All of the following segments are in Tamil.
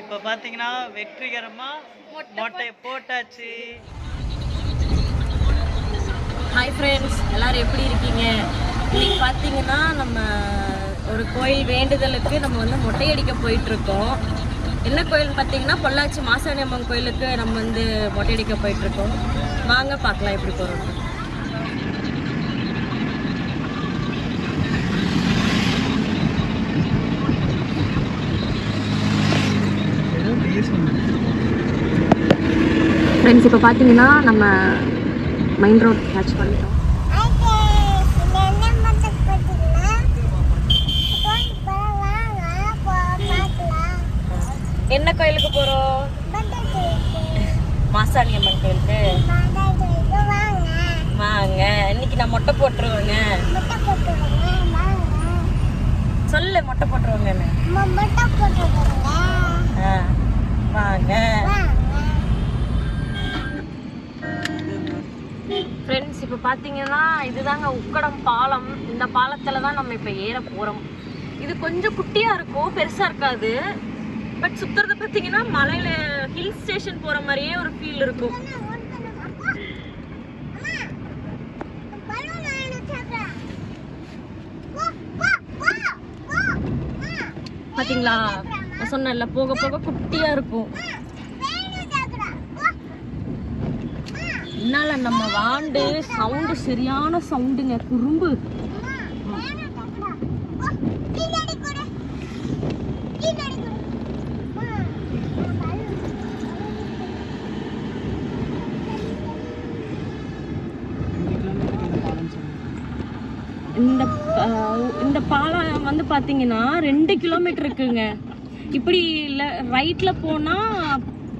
இப்போ பார்த்தீங்கன்னா வெற்றிகரமாக மொட்டை போட்டாச்சு. ஹாய் ஃப்ரெண்ட்ஸ் எல்லாரும் எப்படி இருக்கீங்க? இன்னைக்கு பார்த்தீங்கன்னா நம்ம ஒரு கோயில் வேண்டுதலுக்கு நம்ம வந்து மொட்டையடிக்க போயிட்டு இருக்கோம் என்ன கோயில் பார்த்தீங்கன்னா பொள்ளாச்சி மாசாணி அம்மன் கோயிலுக்கு நம்ம வந்து மொட்டையடிக்க போயிட்டு இருக்கோம் வாங்க பார்க்கலாம் எப்படி போகிறோம் ஃப்ரெண்ட்ஸ் இப்போ பார்த்தீங்கன்னா நம்ம மெயின் ரோட் கேட்ச் பண்ணிட்டோம். என்ன கோயிலுக்கு போகிறோம் மாசாணி அம்மன் கோயிலுக்கு. வாங்க. இன்னைக்கு நான் மொட்டை போட்டுருவேங்க. சொல்லு மொட்டை போட்டுருவாங்கன்னு. ஆ வாங்க. இப்போ பார்த்தீங்கன்னா இதுதாங்க உக்கடம் பாலம். இந்த பாலத்தில் தான் நம்ம இப்போ ஏற போகிறோம் இது கொஞ்சம் குட்டியாக இருக்கும் பெருசாக இருக்காது. பட் சுற்றுறத பார்த்தீங்கன்னா மலையில் ஹில் ஸ்டேஷன் போகிற மாதிரியே ஒரு ஃபீல் இருக்கும். பார்த்தீங்களா நான் சொன்னேன்ல போக போக குட்டியாக இருக்கும். என்னால நம்ம வாண்டு சவுண்டு சரியான சவுண்டுங்க குறும்பு. இந்த இந்த பாலம் வந்து பாத்தீங்கன்னா ரெண்டு கிலோமீட்டர் இருக்குங்க. இப்படி ரைட்ல போனா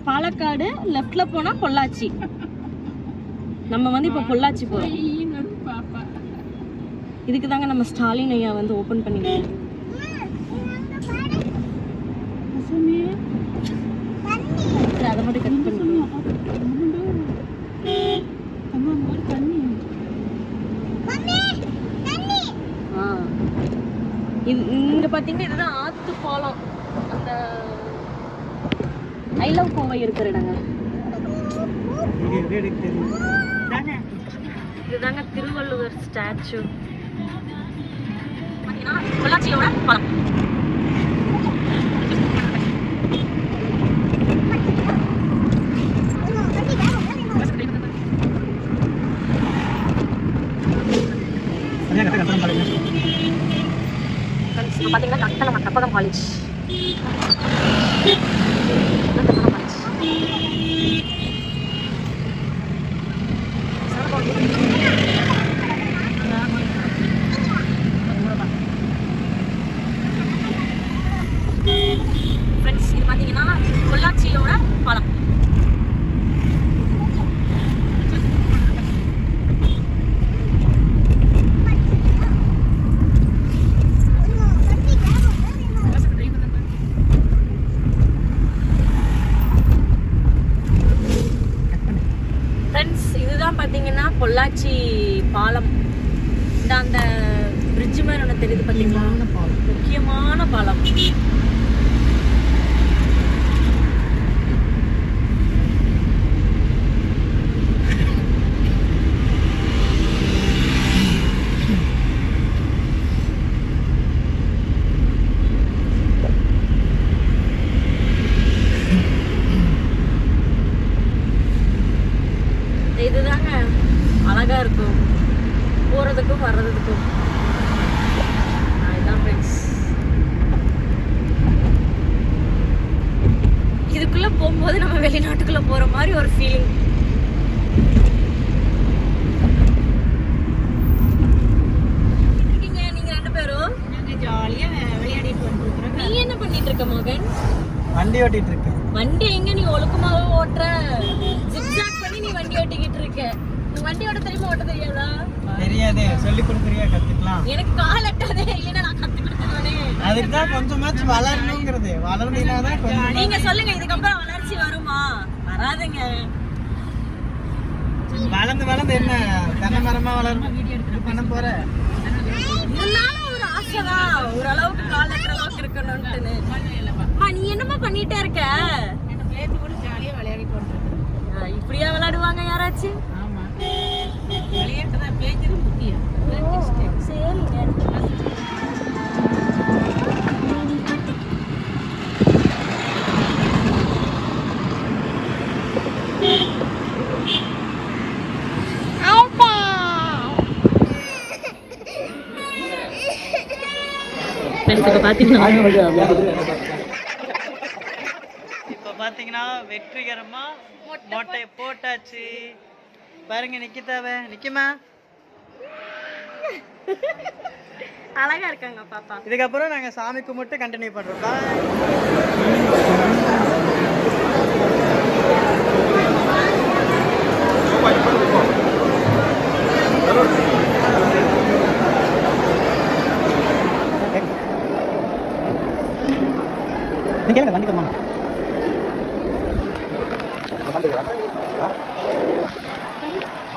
பாலக்காடு லெஃப்ட்ல போனா பொள்ளாச்சி. நம்ம வந்து இப்போ பொள்ளாச்சி போகிறோம் இதுக்கு தாங்க நம்ம ஸ்டாலின் ஐயா வந்து ஓப்பன் பண்ணிருக்காரு. அதை மட்டும் கட் பண்ணிக்கலாம் ஆ. இது இங்கே பார்த்தீங்கன்னா இதுதான் ஆத்து பாலம் அந்த ஐ லவ் கோவை இருக்கிற இடங்க. இதுதாங்க திருவள்ளுவர் ஸ்டாச்சு. பொள்ளாச்சியோட இப்ப பாத்தீங்கன்னா கரெக்டாக நம்ம கற்பகம் காலேஜ் காலேஜ் ஃப்ரெண்ட்ஸ் இது பார்த்தீங்கன்னா பொள்ளாச்சியோட பாலம் ஃப்ரெண்ட்ஸ் இதுதான் பார்த்தீங்கன்னா பொள்ளாச்சி பாலம். இந்த அந்த பிரிட்ஜ் மாதிரி ஒன்று தெரியுது பார்த்தீங்களா முக்கியமான பாலம் இதுதாங்க அழகா இருக்கும். போறதுக்கும் வர்றதுக்கும். ஃப்ரெண்ட்ஸ் இதுக்குள்ள போகும்போது நம்ம வெளிநாட்டுக்குள்ள போற மாதிரி ஒரு ஃபீலிங் இருக்கீங்க நீங்க ரெண்டு பேரும்? ஜாலியாக விளையாடிட்டு வந்துருக்குறோம். நீ என்ன பண்ணிட்டு இருக்க மகன்? வண்டி ஓட்டிட்டு இருக்கேன். வண்டி எங்க நீ ஒழுக்கமாவே ஓட்டுற? ஜிக்ஸாக் பண்ணி நீ வண்டி ஓட்டிக்கிட்டு இருக்க. வண்டி ஓட்ட தெரியுமா ஓட்ட தெரியாதா? தெரியாதே சொல்லி கொடுக்குறியா கற்றுக்கலாம் எனக்கு கால் எட்டாதே இல்லைன்னா நான் கத்து கொடுத்துருவேனே. அதுக்கு தான் கொஞ்சமாச்சும் வளரணுங்கிறது. வளர்ந்தீங்கன்னா தான் கொஞ்சம் நீங்க சொல்லுங்க இதுக்கப்புறம் வளர்ச்சி வருமா? வராதுங்க. வளர்ந்து வளர்ந்து என்ன தென்னை மரமா வளரும்? பண்ண போற? இருந்தாலும் ஒரு ஆசை ஆசைதான். ஓரளவுக்கு கால் எட்டுற அளவுக்கு இருக்கணும்ட்டுன்னு. அம்மா நீ என்னம்மா பண்ணிட்டே இருக்க? இப்படியா விளையாடுவாங்க யாராச்சும் இப்போ பார்த்தீங்கன்னா வெற்றிகரமா மொட்டை போட்டாச்சு. பாருங்க நிக்கிதாவே. நிக்குமா? அழகா இருக்காங்க பாப்பா. இதுக்கப்புறம் நாங்க சாமி கும்பிட்டு கண்டினியூ பண்றோம். Bye. நீங்க வண்டி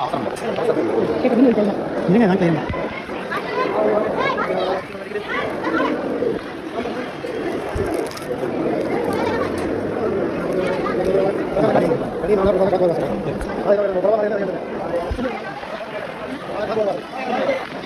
போமா இல்லைங்க நான் கிளம்பி Gracias.